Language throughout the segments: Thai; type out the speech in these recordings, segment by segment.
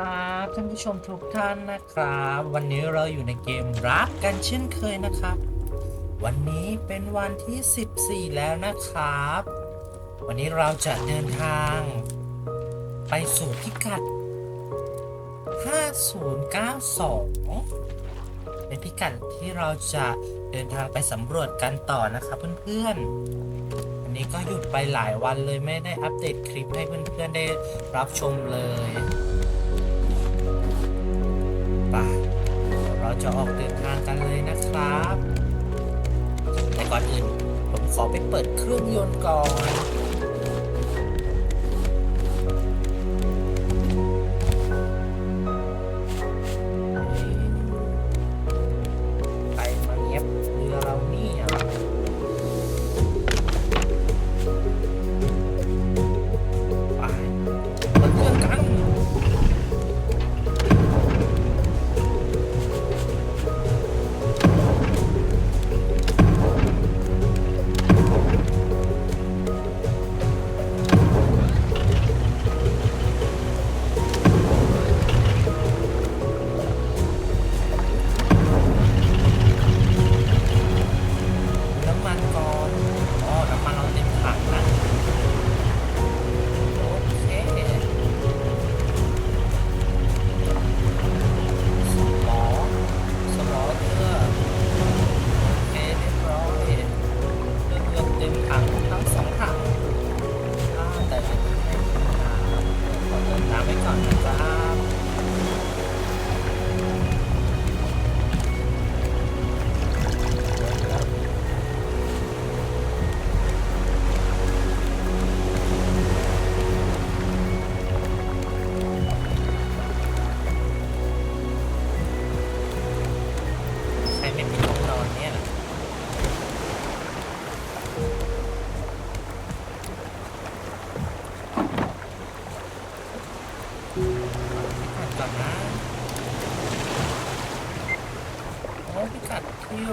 ครับท่านผู้ชมทุกท่านนะครับ วันนี้เราอยู่ในเกมรักกันเช่นเคยนะครับ วันนี้เป็นวันที่ 14 แล้วนะครับ วันนี้เราจะเดินทาง ไปสู่พิกัด 5092 เป็นพิกัดที่เราจะเดินทางไปสำรวจกันต่อนะครับเพื่อนๆ วันนี้ก็หยุดไปหลายวันเลยไม่ได้อัปเดตคลิปให้เพื่อนๆได้รับชมเลย เราจะออกเดินทางกันเลยนะครับ แต่ก่อนอื่นผมขอไปเปิดเครื่องยนต์ก่อน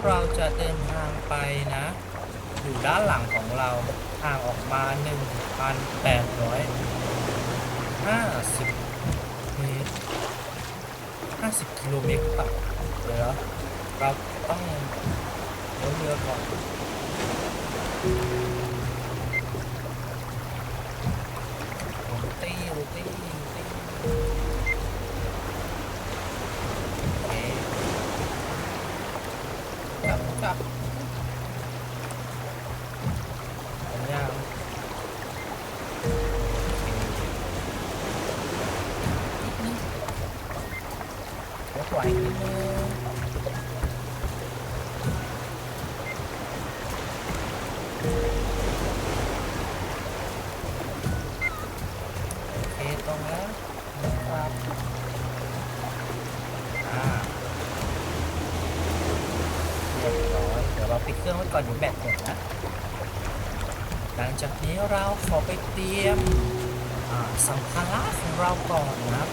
เราจะเดินทางไปนะ อยู่ด้านหลังของเราห่างออกมา 1,850เมตร50กิโลเมตรป่ะเดี๋ยวเราต้องเลี้ยวเรือก่อนตี้ตี้ตี้ เตรียมสัมภาระของเราก่อนนะครับ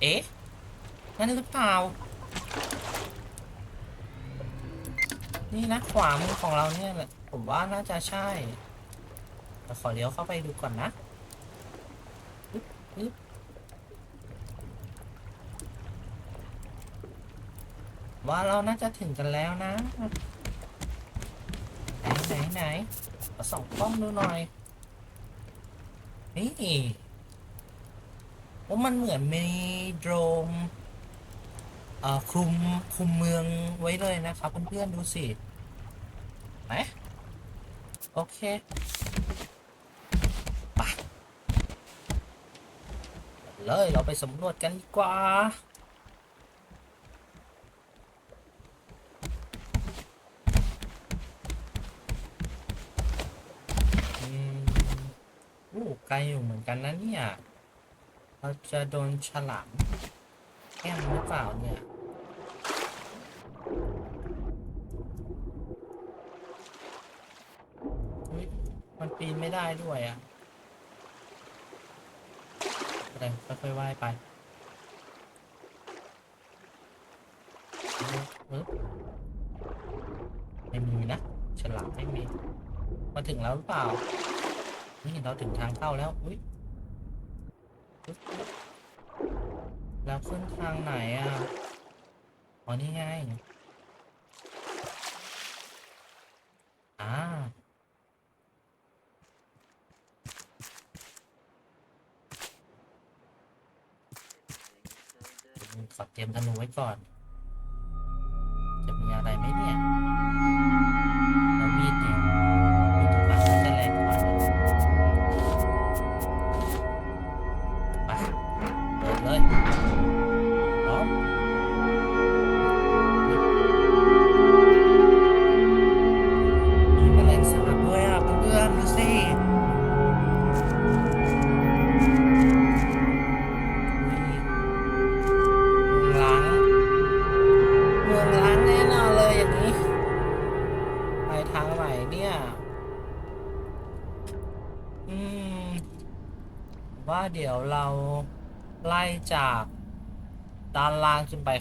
เอ๊ะ นั่นหรือเปล่า นี่นะขวามือของเราเนี่ยแหละผมว่าน่าจะใช่เราขอเลี้ยวเข้าไปดูก่อนนะว่าเราน่าจะถึงกันแล้วนะ ไหนไหนไหน ขอส่องกล้องดูหน่อย นี่ว่ามันเหมือนมีโดรมอ่อคลุมคลุมเมืองไว้เลยนะครับเพื่อนๆดูสิไหนโอเคไปเลยเราไปสำรวจกันดีกว่า อืม อู้ไกลอยู่เหมือนกันนะเนี่ย เราจะโดนฉลามแก้มหรือเปล่าเนี่ยมันปีนไม่ได้ด้วยอะอะไรค่อยๆว่ายไปไม่มีนะฉลามไม่มี มาถึงแล้วหรือเปล่า นี่เราถึงทางเข้าแล้ว อุ้ยแล้วขึ้นทางไหนอะ อ๋อ นี่ไง อ่าขอเตรียมธนูไว้ก่อน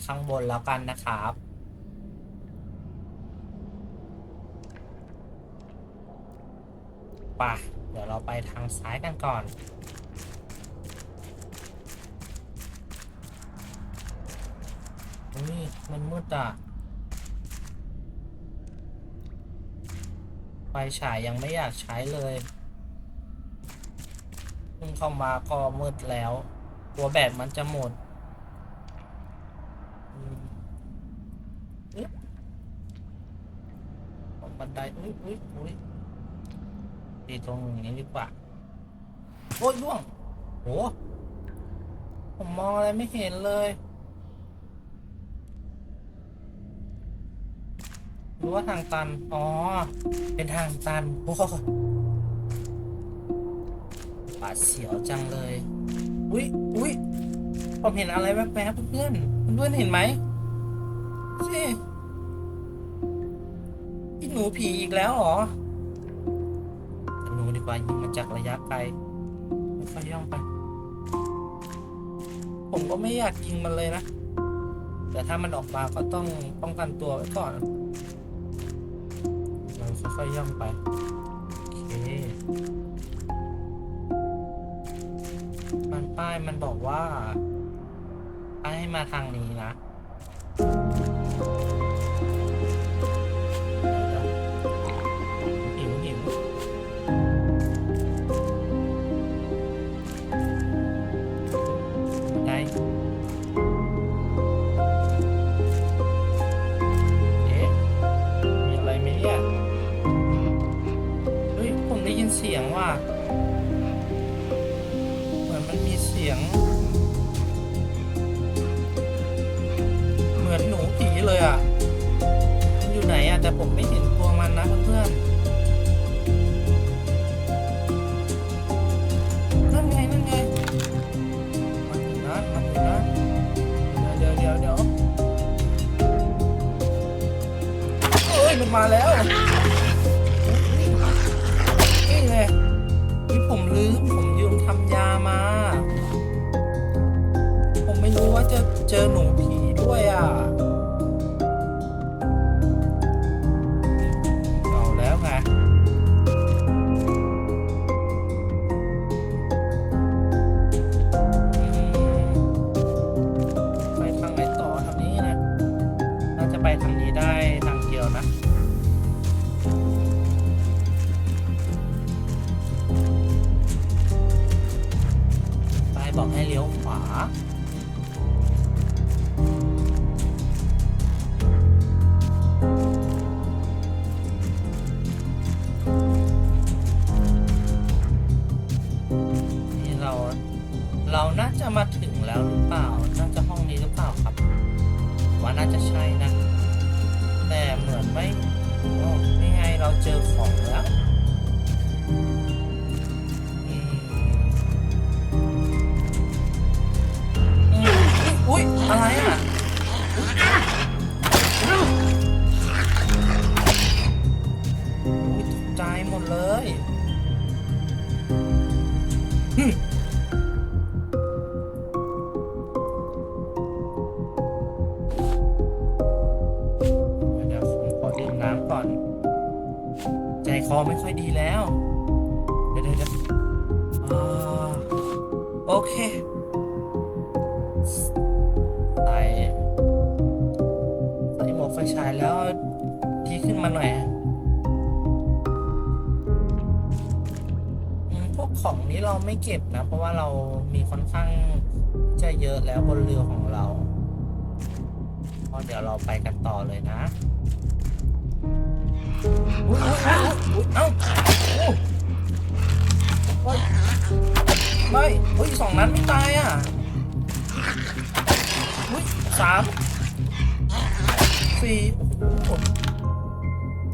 ข้างบนแล้วกันนะครับ ป่ะ เดี๋ยวเราไปทางซ้ายกันก่อน นี่มันมืดอะ ไฟฉายยังไม่อยากใช้เลยเพิ่งเข้ามาก็มืดแล้ว ตัวแบตมันจะหมดอืมอึ๊บตรงบันไดอุ้ยอุ้ยอุ้ยดี ตรงนี้ดีกว่าโอ้ยล่วงโหผมมองอะไรไม่เห็นเลยรู้ว่าทางตัน อ๋อ เป็นทางตัน โอ้โหปาดเสียวจังเลย อุ๊ย อุ๊ย ผมเห็นอะไรแวบๆเพื่อนๆเพื่อนเห็นไหมสิอีหนูผีอีกแล้วเหรอ กว่ายิงมันจากระยะไกลค่อยย่องไป ผมก็ไม่อยากยิงมันเลยนะ แต่ถ้ามันออกมาก็ต้องป้องกันตัวไว้ก่อน เราค่อยๆย่องไป โอเค มันป้ายมันบอกว่าป้ายให้มาทางนี้นะ ผมไม่เห็นตัวมันนะเพื่อนๆนั่นไงนั่นไงมันอยู่นะมันอยู่นะเดี๋ยวเดี๋ยวเดี๋ยวเอ้ยมันมาแล้วนี่ไงนี่ผมลืมผมยืมทำยามา ผมไม่รู้ว่าจะเจอหนู บอกให้เลี้ยวขวา นี่เรา เราน่าจะมาถึงแล้วหรือเปล่า น่าจะห้องนี้หรือเปล่าครับ ว่าน่าจะใช่นะ แต่เหมือนไม่โอ้นี่ไงเราเจอของแล้ว อะไรอะอุ๊ยตกใจหมดเลยเดี๋ยวผมขอดื่มน้ำก่อน ใจคอไม่ค่อยดีแล้ว เดี๋ยวเดี๋ยวเค ใส่ใส่หมวกไฟฉายแล้วทีขึ้นมาหน่อยพวกของนี้เราไม่เก็บนะ เพราะว่าเรามีค่อนข้างจะเยอะแล้วบนเรือของเราเพราะเดี๋ยวเราไปกันต่อเลยนะเอ้าไม่เฮ้ยสองนั้นไม่ตายอะ อุ้ยสามสี่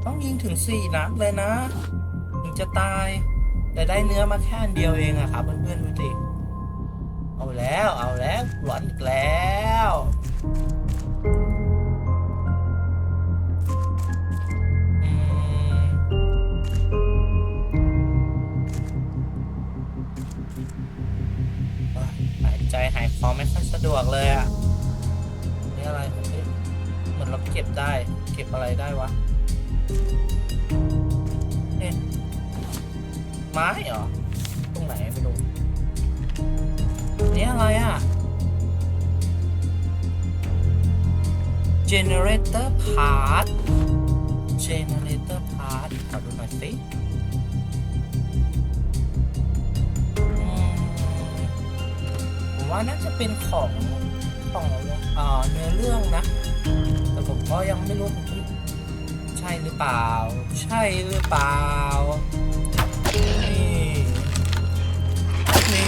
ต้องยิงถึงสี่นัดเลยนะ ถึงจะตาย แต่ได้เนื้อมาแค่เดียวเองอะครับเพื่อนๆดูสิเอาแล้วเอาแล้วหลอนอีกแล้ว อะไรได้วะเนี่ยไม้เหรอ ตรงไหนไม่รู้นี่อะไรอะ generator part generator part ขอดูหน่อยสิผมว่าน่าจะเป็นของของเอ่อเนื้อเรื่องนะ แต่ผมก็ยังไม่รู้ หรือเปล่า ใช่หรือเปล่า นี่ นี่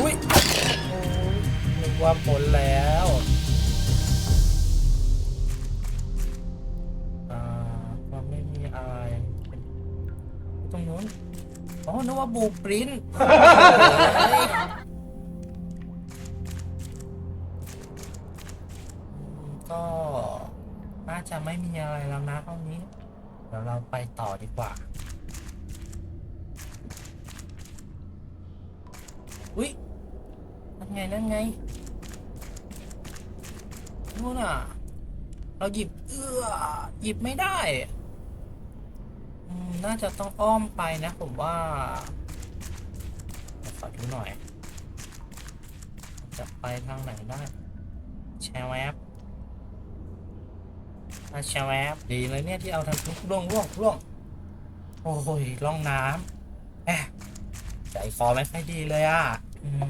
อุ้ยนึกว่าผลแล้วอ่าก็ไม่มีอะไรตรงนู้น อ๋อนึกว่าบูปริ้น เราหยิบเอื้อหยิบไม่ได้น่าจะต้องอ้อมไปนะผมว่าขอดูหน่อย จะไปทางไหนได้แชร์แวบอาแชร์แวบดีเลยเนี่ยที่เอาทางทุกล่วงล่วงล่วงโอ้ยล่องน้ำแอะใจคอไม่ค่อยดีเลยอะม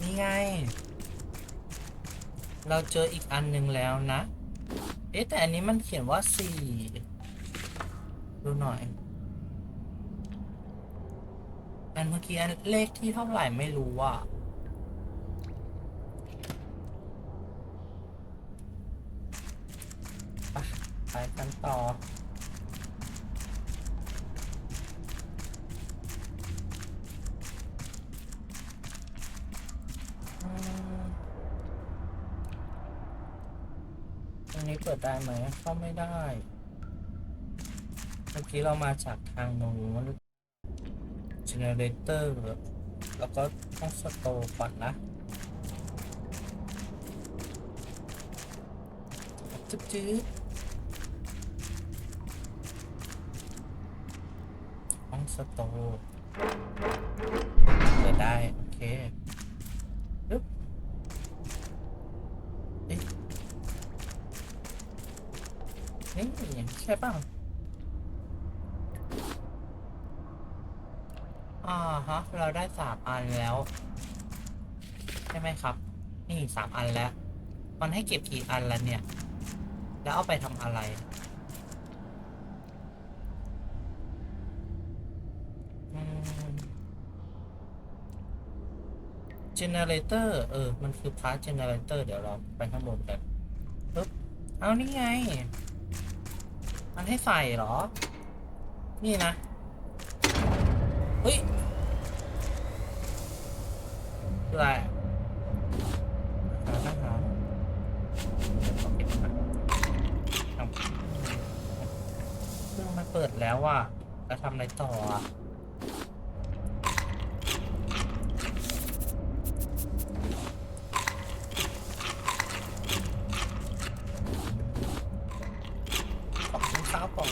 นี่ไง เราเจออีกอันหนึ่งแล้วนะ เอ๊ะแต่อันนี้มันเขียนว่าสี่ดูหน่อย อันเมื่อกี้อันเลขที่เท่าไหร่ไม่รู้อะ ไปไปกันต่อ อืมตรงนี้เปิดได้ไหมเข้าไม่ได้ เมื่อกี้เรามาจากทางโน้น generator แล้วก็ต้องสโตร์ก่อนนะจึ๊บจึ๊บต้องสโตร์เปิดได้ โอเคปึ๊บเอ๊ะนี่ใช่ป่ะ อ่าฮะ เราได้สามอันแล้ว ใช่ไหมครับ นี่สามอันแล้ว มันให้เก็บกี่อันแล้วเนี่ย แล้วเอาไปทำอะไรอืม generator เออ มันคือ part generator เดี๋ยวเราไปข้างบนกันปึ๊บ เอานี่ไง มันให้ใส่เหรอ นี่นะ ฮ้ยคืออะไรหาทหารเดี๋ยวขอเก็บก่อนเอาเครื่องมันเปิดแล้วว่ะแล้วทำอะไรต่ออะขอบคุณครับผม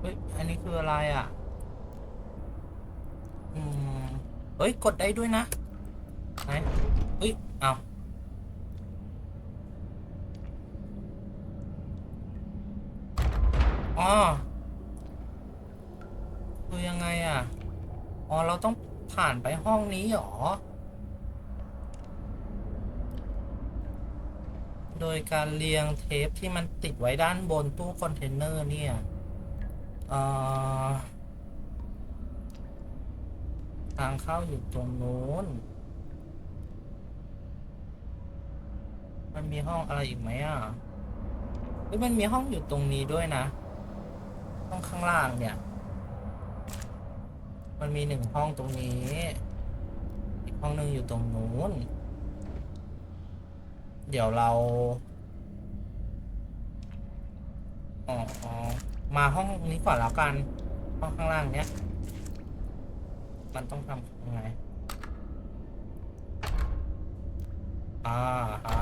เฮ้ย อันนี้คืออะไรอะ เฮ้ย กดได้ด้วยนะไหนเฮ้ยเอาอ๋อคือยังไงอะ อ๋อ เราต้องผ่านไปห้องนี้หรอ โดยการเรียงเทปที่มันติดไว้ด้านบนตู้คอนเทนเนอร์เนี่ย เอ่อ ทางเข้าอยู่ตรงนู้น มันมีห้องอะไรอีกไหมอะเฮ้ยมันมีห้องอยู่ตรงนี้ด้วยนะ ห้องข้างล่างเนี่ย มันมีหนึ่งห้องตรงนี้ อีกห้องหนึ่งอยู่ตรงนู้น เดี๋ยวเราอ๋ออ๋อมาห้องนี้ก่อนแล้วกัน ห้องข้างล่างเนี้ย มันต้องทำยังไงอ่าฮะ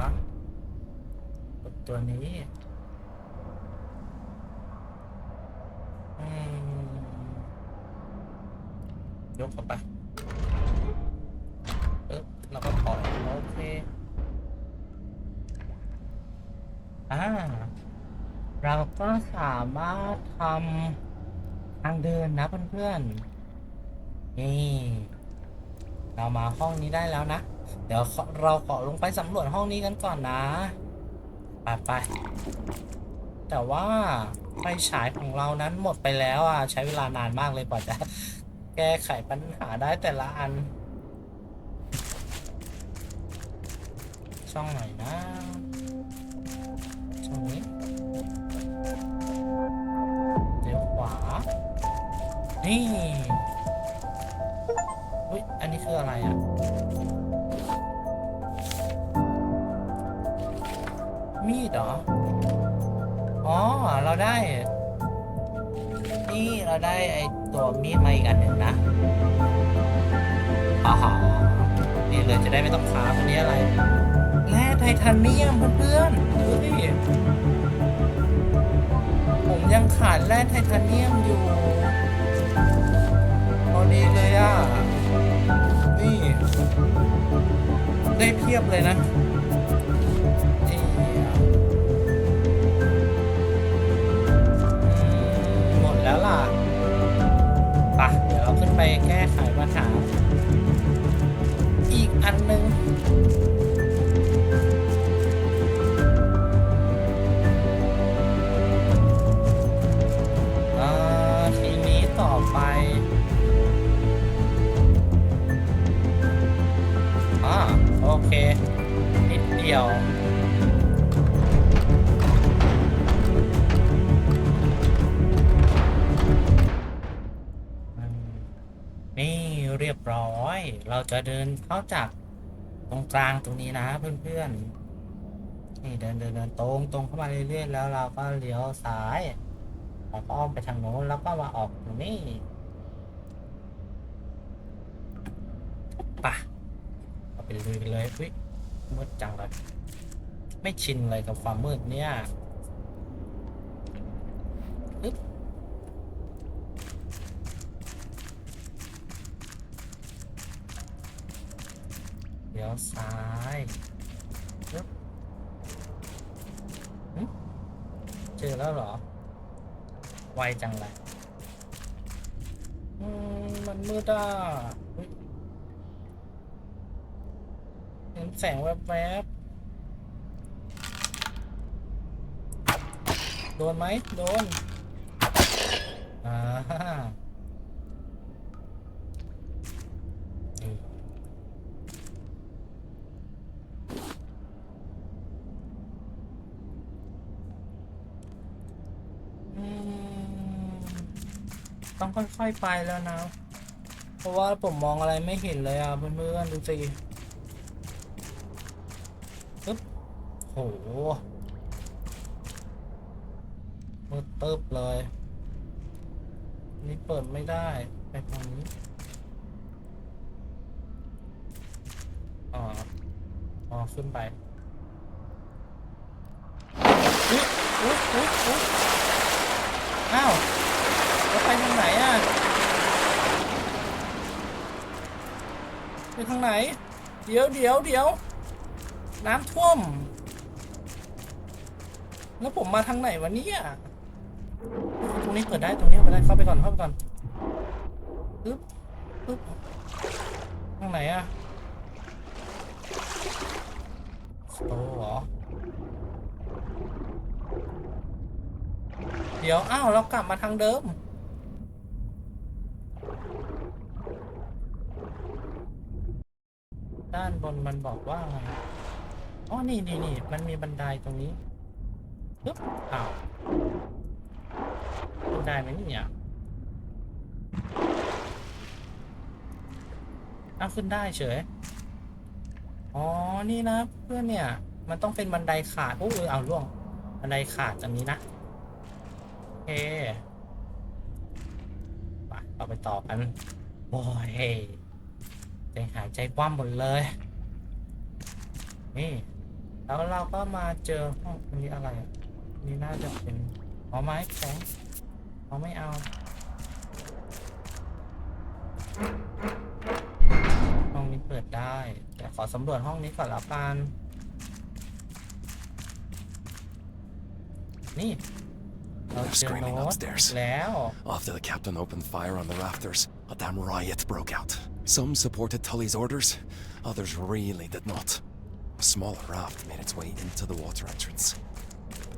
กดตัวนี้ยกเข้าไปปึ๊บแล้วก็ถอยโอเคอ่าเราก็สามารถทำทางเดินนะเพื่อนๆ นี่ เรามาห้องนี้ได้แล้วนะ เดี๋ยวเราขอลงไปสำรวจห้องนี้กันก่อนนะไปไปแต่ว่าไฟฉายของเรานั้นหมดไปแล้วอะใช้เวลานานมากเลยกว่าจะแก้ไขปัญหาได้แต่ละอัน ช่องไหนนะช่องนี้เดี๋ยวขวา นี่ คืออะไรอะมีดเหรอ อ๋อ เราได้ นี่เราได้ไอตัวมีดมาอีกอันหนึ่งนะอ๋อนี่เลยจะได้ไม่ต้องค้าบอันนี้อะไร แร่ไทเทเนียมเพื่อนๆดูดิผมยังขาดแร่ไทเทเนียมอยู่พอดีเลยอะ ได้เพียบเลยนะหมดแล้วล่ะไปะเดี๋ยวเราขึ้นไปแก้ไขปัญหาอีกอันหนึ่ง ดเดียว นี่เรียบร้อย เราจะเดินเข้าจากตรงกลางตรงนี้นะเพื่อนๆ นี่เดินเดินเดินตรงตรงเข้ามาเรื่อยๆ แล้วเราก็เลี้ยวซ้ายแล้วก็อ้อมไปทางโน้นแล้วก็มาออกตรงนี้ปะเอาไปลุยกันเลยวิ มืดจังเลย ไม่ชินเลยกับความมืดเนี่ยปึ๊บเดี๋ยวซ้ายปึ๊บเจอแล้วเหรอ ไวจังเลยมันมืดอะอุ๊ยเห็น แสงแวบๆ โดนไหม โดน อ่าต้องค่อยๆไปแล้วนะ เพราะว่าผมมองอะไรไม่เห็นเลยอะเพื่อนๆดูสิปึ๊บ โหมืดตึ๊บเลย นี่เปิดไม่ได้ไปตรงนี้อ๋ออ๋อขึ้นไปอุ๊ยอุ๊ยอุ๊ยอุ๊ยอ้าวแล้วไปทางไหนอะไปทางไหน เดี๋ยวเดี๋ยวเดี๋ยวน้ำท่วม แล้วผมมาทางไหนวะเนี่ยตรงนี้เปิดได้ตรงนี้เปิดได้เข้าไปก่อนเข้าไปก่อนปึ๊บปึ๊บทางไหนอะสโตร์เหรอ เดี๋ยว อ้าว เรากลับมาทางเดิม ด้านบนมันบอกว่าไงอ๋อ นี่นี่นี่มันมีบันไดตรงนี้ ปึ๊บอ้าวขึ้นได้ไหมเนี่ยอ้าวขึ้นได้เฉย อ๋อ นี่นะเพื่อนเนี่ย มันต้องเป็นบันไดขาด โอ้ยเอาล่วง บันไดขาดจากนี้นะ โอเคไปเราไปต่อกันโอ้ยใจหายใจคว่ำหมดเลย นี่ แล้วเราก็มาเจอห้องนนี้อะไรอะ นนี่น่าจะเป็นอ๋อไม้แข็งเอาไม่เอาห้องนี้เปิดได้แต่ขอสำรวจห้องนี้ก่อนละกันนี่เรา They're เจอ screaming โน้ต upstairs. แล้ว After the captain opened fire on the rafters, a damn riot broke out. Some supported Tully's orders, others really did not. A smaller raft made its way into the water entrance.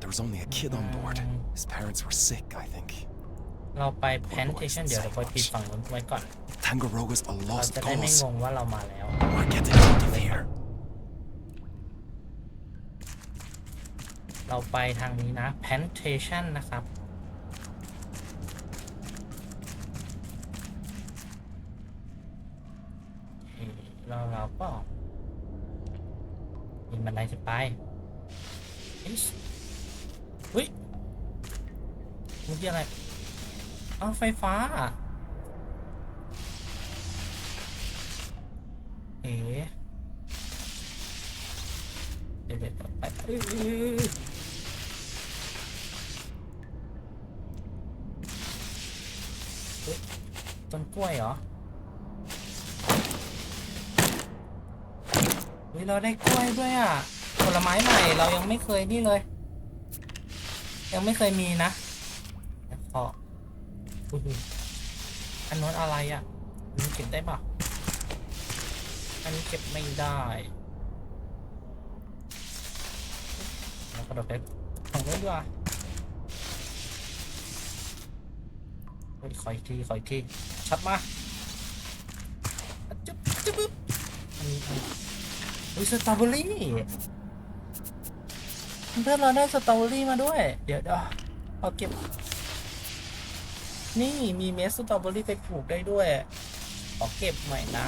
But there was only a kid on board. His parents were sick, I think. เราไปแพนเทชันเดี๋ยวเราไปปิดฝั่งนู้นไว้ก่อน Tangaroga's a เรา lost จะได้ไม่ cause. งงว่าเรามาแล้ว We're getting out of here. เราไปทางนี้นะ plantation นะครับ เอ่อเราเราก็มีบันไดจะไปเฮ้ย เฮ้ยเมื่อกี้อะไรอ้าวไฟฟ้า เอ๋เดี๋ยวเดี๋ยวไปต้นกล้วยเหรอเฮ้ยเราได้กล้วยด้วยอะผลไม้ใหม่เรายังไม่เคยนี่เลย ยังไม่เคยมีนะขออุ้ยอันนู้นอะไรอะอันนี้เก็บได้ปะอันนี้เก็บไม่ได้แล้วก็โดดไปของนู้นดีกว่าเฮ้ยขออีกทีขออีกทีชัดมาอะจุ๊บจุ๊บปึ๊บอันนี้อันนี้อุ้ยสตรอเบอรี่ เพื่อนเราได้สตรอเบอรี่มาด้วย เดี๋ยวเดี๋ยวเอาเก็บ นี่มีเม็ดสตรอเบอรี่ไปปลูกได้ด้วยขอเก็บใหม่นะ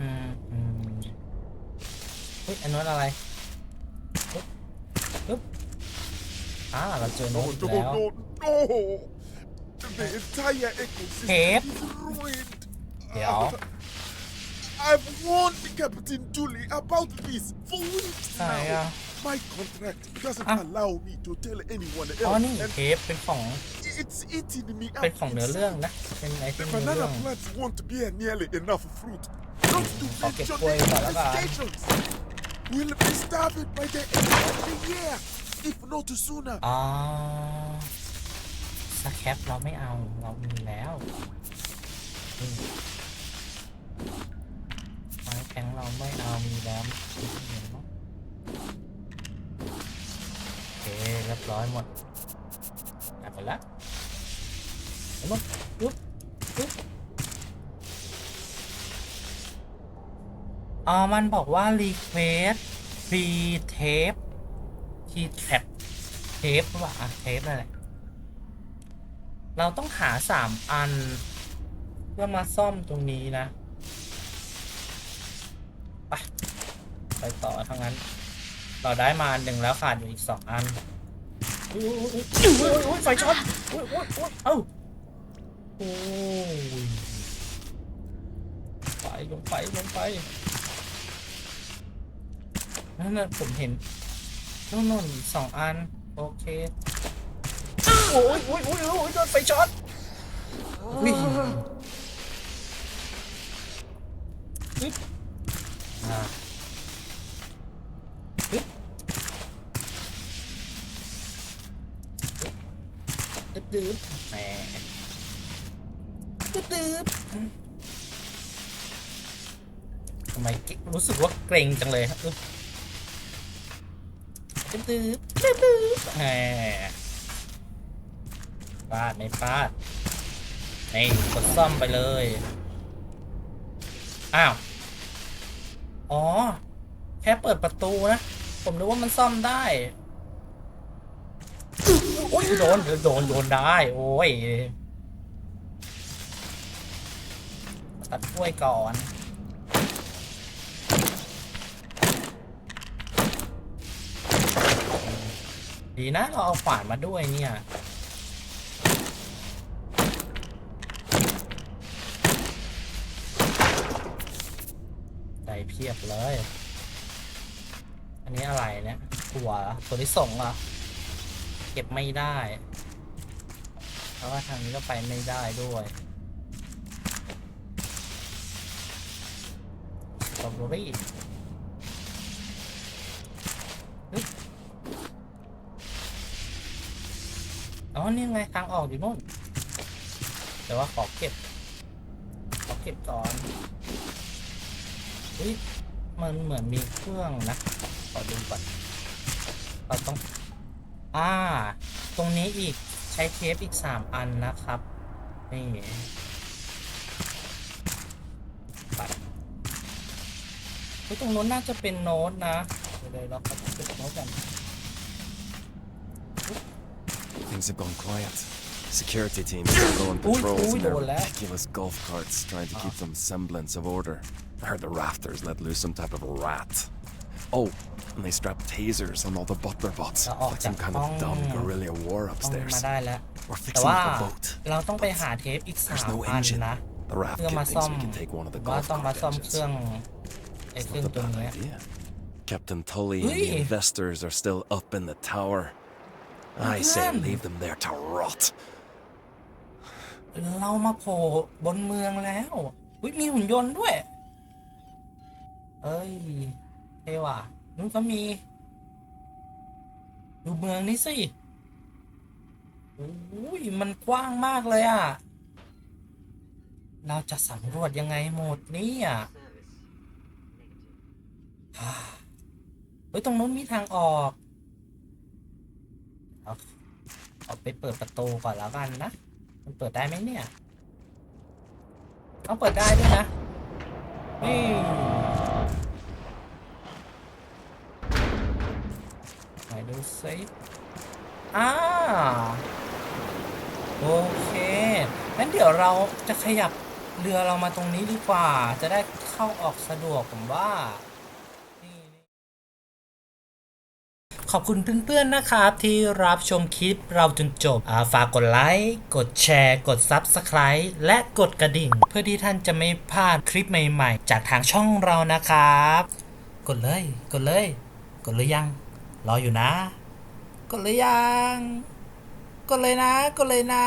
อืมอืมเฮ้ยอันนั้นอะไรปึ๊บปึ๊บอ่าเราเจอโน้ต No, อีกแล้ว no, no! The entire ecosystem Pep. is ruined. เดี๋ยว I've warned Captain Julie about this for weeks ไหนอ่ะ now. My contract doesn't Ah. allow me to tell anyone อ๋อ else, นี่ and เทปเป็นของ it's eating me เป็น up. ของเนื้อเรื่องนะ เป็นไอ The ที่เนื้อเรื่ banana อง plants won't bear nearly enough fruit. Not to Pocket mention boy the talaga. infestations. We'll be starving by the end of the year, if not sooner. อ๋อสแคปเราไม่เอา เรามีแล้วอืมไม้ แข็งเราไม่เอามีแล้วโอเคเรียบร้อยหมดกลับไปแล้วเห็นไหมปุ๊บปุ๊บอ๋อมันบอกว่า request free tape key trap เทปว่ะอะเทปนั่นแหละเราต้องหาสามอัน เพื่อมาซ่อมตรงนี้นะ ไป ไปต่อทั้งนั้น เราได้มาหนึ่งแล้วขาดอยู่อีกสองอันอุ้ยอุ้ยอุ้ยอุ้ยไฟช็อตอุ้ยอุ้ยอุ้ยเอ้าโอ้ยไปลงไปลงไปนั่นน่ะผมเห็นนู่นนู่นสองอัน โอเคโอ้ยโอ้ยโอ้ยโอ้ยโดนไฟช็อตอุ้ยอุ๊ยอ่า ตึ๊บตึ๊บแหมตึ๊บตึ๊บทำไมเกรู้สึกว่าเกรงจังเลยครับอึ๊บตึ๊บตึ๊บตึ๊บตึ๊บแหมพลาดไม่พลาดนี่กดซ่อมไปเลย อ้าว อ๋อ แค่เปิดประตูนะ ผมนึกว่ามันซ่อมได้ โอ้ยโดนโดนโดนได้ โอ้ยตัดกล้วยก่อนดีนะเราเอาขวานมาด้วยเนี่ยใจเพียบเลย อันนี้อะไรเนี่ยถั่วเหรอถั่วที่ส่งเหรอ เก็บไม่ได้ เพราะว่าทางนี้ก็ไปไม่ได้ด้วยสตรอเบอรี่อ๋อ นี่ไงทางออกอยู่นู่น แต่ว่าขอเก็บ ขอเก็บก่อนอุ้ยมันเหมือนมีเครื่องนะ ขอดูก่อน เราต้อง อ่า ตรงนี้อีกใช้เทปอีกสามอันนะครับ นี่ไปเฮ้ยตรงโน้นน่าจะเป็นโน้ตนะเดี๋ยวๆเราขอดูโน้ตกัน Things have gone quiet. Security teams are going Ui, patrols ui, in their đồ lẹ. ridiculous golf carts trying to keep some semblance of order. I heard the rafters let loose some type of rat. Oh, and they strapped tasers on all the butler bots. Đã, Like some dạ, kind of dumb ông- guerrilla war ต้องมา upstairs. ได้แล้ว We're แต่ fixing ว่า up a boat. เราต้องไปหาเทปอีกสา There's ม no อัน engine. นะ The raft เพื่อ kid มา thinks ซ่อม we can take one of the ว่า golf ต้องมา cart ซ่อมเค engines. รื่องไอ้เครื่อง Not a ตัว bad เนี้ย idea. Captain Tully and the Ui. investors are still up in the tower. I say Again. leave them there to rot. เรามาโผล่บนเมืองแล้ววิมีหุ่นยนต์ด้วย เอ้ย เท่ว่ะนู้นก็มี ดูเมืองนี้สิโอ้ยมันกว้างมากเลยอะ เราจะสำรวจยังไงหมดนี่ยฮ่าเฮ้ยตรงนู้นมีทางออกเอาเอาไปเปิดประตูก่อนแล้วกันนะ มันเปิดได้ไหมเนี่ย ต้องเปิดได้ด้วยนะนี่ไหน ดูซิอ่าโอเค งั้นเดี๋ยวเราจะขยับเรือเรามาตรงนี้ดีกว่า จะได้เข้าออกสะดวกผมว่าขอบคุณเพื่อนๆ นะครับ ที่รับชมคลิปเราจนจบ ฝากกดไลค์ กดแชร์ กด Subscribe และกดกระดิ่ง เพื่อที่ท่านจะไม่พลาดคลิปใหม่ๆ จากทางช่องเรานะครับ กดเลย กดเลย กดเลยยัง รออยู่นะ กดเลยยัง กดเลยนะ กดเลยนะ